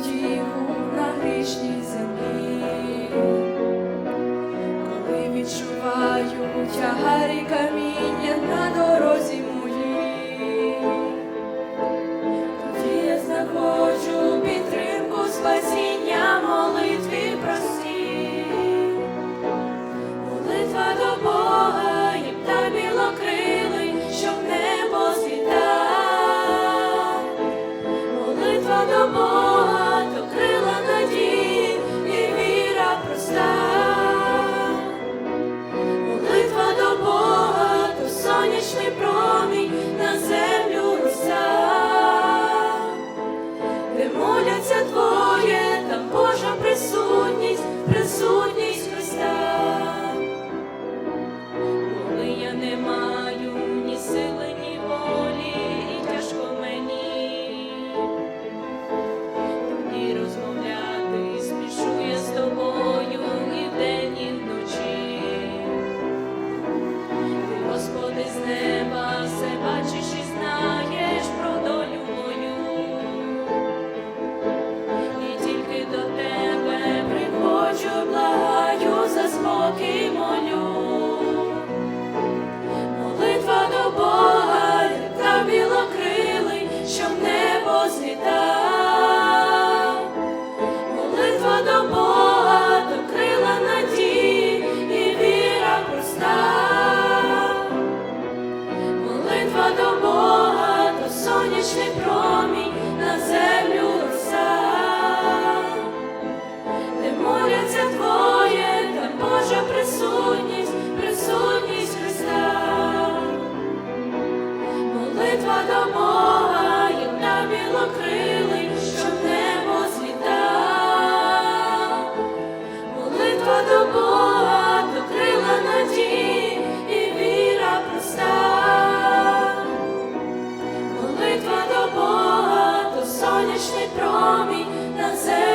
втіху на грішній землі, коли відчуваю я гаріка. промінь на землю роса, де моляться твоє, там Божа присутність, присутність Христа, молитва до Бога. nome das